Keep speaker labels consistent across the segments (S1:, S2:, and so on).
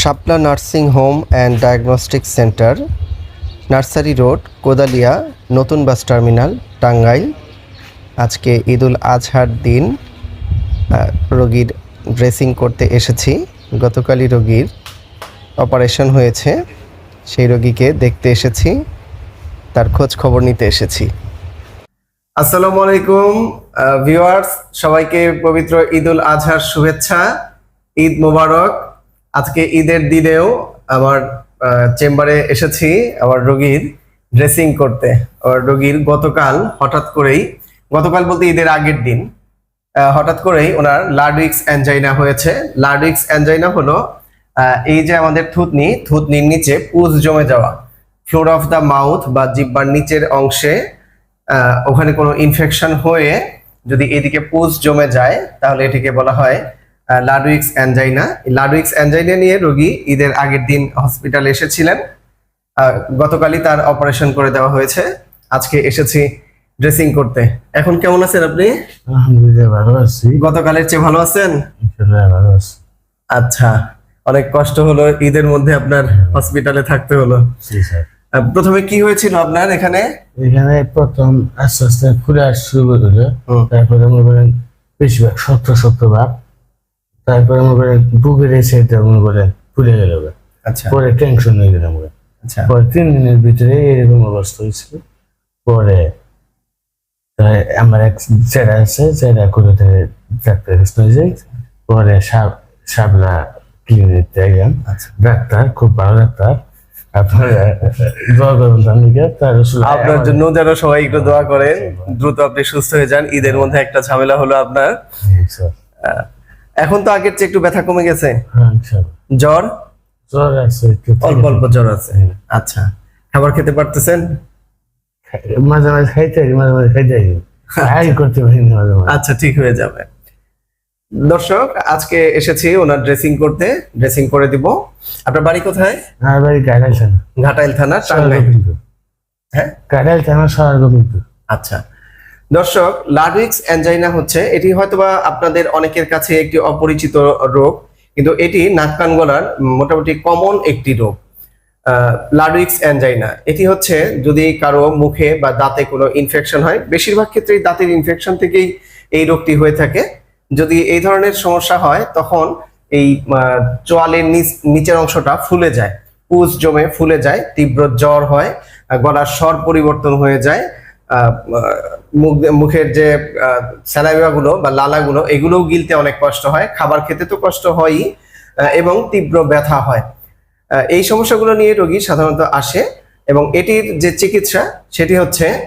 S1: Shapla nursing home and diagnostic centre, nursery road, Kodalia, নতুন bus terminal, Tangail. আজকে ঈদুল আজহার দিন রোগীর ড্রেসিং করতে এসেছি। গতকালই রোগীর অপারেশন হয়েছে, সেই রোগীকে দেখতে এসেছি, তার খোঁজ খবর নিতে এসেছি। আসসালামু আলাইকুম ভিউয়ার্স সবাইকে পবিত্র ঈদুল আজহার শুভেচ্ছা, ঈদ মোবারক। আজকে ঈদের দিনেও আমার চেম্বারে এসেছি আমার রোগীর ড্রেসিং করতে। আমার রোগীর গতকাল হঠাৎ করেই, গতকাল বলতে ঈদের আগের দিন হঠাৎ করেই ওনার লার্ডুইক্স অ্যাঞ্জাইনা হয়েছে। লার্ডুইক্স অ্যাঞ্জাইনা হলো এই যে আমাদের থুতনি, থুতনির নিচে পুজ জমে যাওয়া। ফ্লোর অফ দ্য মাউথ বা জিব্বার নিচের অংশে ওখানে কোনো ইনফেকশন হয়ে যদি এদিকে পুজ জমে যায়, তাহলে এটিকে বলা হয় লাডুইক্স অ্যাঞ্জাইনা লাডুইক্স অ্যাঞ্জাইনা নিয়ে রোগী ঈদের আগের দিন হসপিটালে এসেছিলেন। গতকালই তার অপারেশন করে দেওয়া হয়েছে। আজকে এসেছি ড্রেসিং করতে। এখন কেমন আছেন আপনি?
S2: আলহামদুলিল্লাহ ভালো আছি।
S1: গতকালের চেয়ে ভালো আছেন?
S2: ইনশাল্লাহ ভালো আছি।
S1: আচ্ছা অনেক কষ্ট হলো ঈদের মধ্যে আপনার হসপিটালে থাকতে হলো।
S2: জি স্যার।
S1: প্রথমে কি হয়েছিল আপনার এখানে?
S2: এখানে প্রথম আস্তে আস্তে খুলে আসতে শুরু
S1: হুম।
S2: তারপরে মনে করেন বেশিরভাগ শক্ত শক্ত ভাব তারপরে মনে করেন বুকের এই সাইডটা মনে করেন ফুলে গেল
S1: আচ্ছা।
S2: পরে টেনশন হয়ে গেলাম ওরা।
S1: আচ্ছা।
S2: পরে তিন দিনের ভিতরে এরকম অবস্থা হয়েছিল। পরে আমার এক চেরা আছে চেরা করে ডাক্তার কাছে নিয়ে যাই। পরে সাব সাবলা ক্লিনিক গেলাম।
S1: আচ্ছা।
S2: ডাক্তার খুব ভালো ডাক্তার। আপনার
S1: জন্য যেন সবাই একটু দোয়া করেন। দ্রুত আপনি সুস্থ হয়ে যান। ঈদের মধ্যে একটা ঝামেলা হলো আপনার। এখন তো আগের চেয়ে একটু ব্যথা কমে গেছে।
S2: হ্যাঁ
S1: জ্বর?
S2: জ্বর আছে
S1: অল্প অল্প জ্বর আছে। আচ্ছা খাবার খেতে পারতেছেন?
S2: মাঝে মাঝে খাইতে মাঝে মাঝে খাইতে পারি। করতে পারি মাঝে মাঝে।
S1: আচ্ছা ঠিক হয়ে যাবে। দর্শক আজকে এসেছি ওনার ড্রেসিং করতে। ড্রেসিং করে দিব। আপনার বাড়ি কোথায়?
S2: বাড়ি থানা।
S1: ঘাটাইল থানা টাঙ্গাইল। হ্যাঁ?
S2: গাড়াল থানা শহর গোবিন্দপুর।
S1: আচ্ছা। দর্শক লাডুইক্স অ্যাঞ্জাইনা হচ্ছে, এটি হয়তোবা আপনাদের অনেকের কাছে একটি অপরিচিত রোগ, কিন্তু এটি নাক কান গলার মোটামুটি কমন একটি রোগ। লাডুইক্স অ্যাঞ্জাইনা, এটি হচ্ছে যদি কারও মুখে বা দাঁতে কোনো ইনফেকশন হয়, বেশিরভাগ ক্ষেত্রেই দাঁতের ইনফেকশন থেকেই এই রোগটি হয়ে থাকে। যদি এই ধরনের সমস্যা হয়, তখন এই চোয়ালের নিচ, নিচের অংশটা ফুলে যায়, পুজ জমে ফুলে যায়, তীব্র জ্বর হয়, গলার স্বর পরিবর্তন হয়ে যায় মুখ- মুখের যে স্যালাইভা গুলো বা লালাগুলো, এগুলোও গিলতে অনেক কষ্ট হয়। খাবার খেতে তো কষ্ট হয়ই এবং তীব্র ব্যথা হয়। এই সমস্যাগুলো নিয়ে রোগী সাধারণত আসে এবং এটির যে চিকিৎসা, সেটি হচ্ছে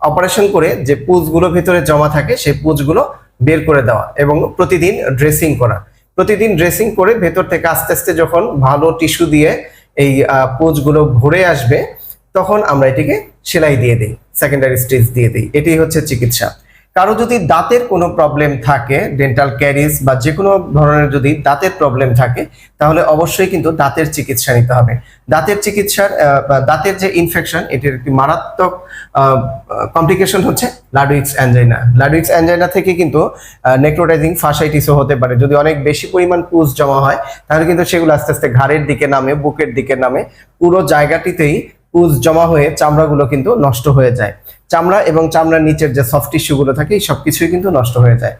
S1: অপারেশন করে যে পুজগুলো ভিতরে জমা থাকে, সেই পুজগুলো বের করে দেওয়া এবং প্রতিদিন ড্রেসিং করা। প্রতিদিন ড্রেসিং করে ভেতর থেকে আস্তে আস্তে যখন ভালো টিস্যু দিয়ে এই পুজগুলো ভরে আসবে তখন আমরা এটিকে সেলাই দিয়ে দিই সেকেন্ডারি স্টেজ দিয়ে দিই। এটি হচ্ছে চিকিৎসা। কারও যদি দাঁতের কোনো প্রবলেম থাকে ডেন্টাল ক্যারিজ বা যে কোনো ধরনের যদি দাঁতের প্রবলেম থাকে, তাহলে অবশ্যই কিন্তু দাঁতের চিকিৎসা নিতে হবে। দাঁতের চিকিৎসার দাঁতের যে ইনফেকশন এটির একটি মারাত্মক কমপ্লিকেশন হচ্ছে লাডুইক্স অ্যাঞ্জাইনা লাডুইক্স অ্যাঞ্জাইনা থেকে কিন্তু নেক্রোটাইজিং ফাসাইটিসও হতে পারে। যদি অনেক বেশি পরিমাণ পুজ জমা হয়, তাহলে কিন্তু সেগুলো আস্তে আস্তে ঘাড়ের দিকে নামে, বুকের দিকে নামে, পুরো জায়গাটিতেই পুজ জমা হয়ে চামড়াগুলো কিন্তু নষ্ট হয়ে যায়। চামড়া এবং চামড়ার নিচের যে সফট টিস্যুগুলো থাকে, এই সবকিছুই কিন্তু নষ্ট হয়ে যায়।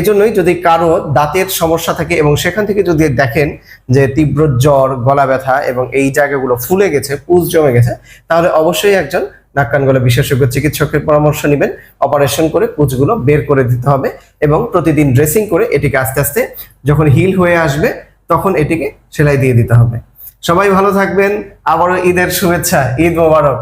S1: এজন্যই যদি কারও দাঁতের সমস্যা থাকে এবং সেখান থেকে যদি দেখেন যে তীব্র জ্বর, গলা ব্যথা এবং এই জায়গাগুলো ফুলে গেছে পুজ জমে গেছে, তাহলে অবশ্যই একজন নাক কান গলা বিশেষজ্ঞ চিকিৎসকের পরামর্শ নেবেন। অপারেশন করে পুজগুলো বের করে দিতে হবে এবং প্রতিদিন ড্রেসিং করে এটিকে আস্তে আস্তে যখন হিল হয়ে আসবে, তখন এটিকে সেলাই দিয়ে দিতে হবে। সবাই ভালো থাকবেন। আবারও ঈদের শুভেচ্ছা ঈদ মোবারক।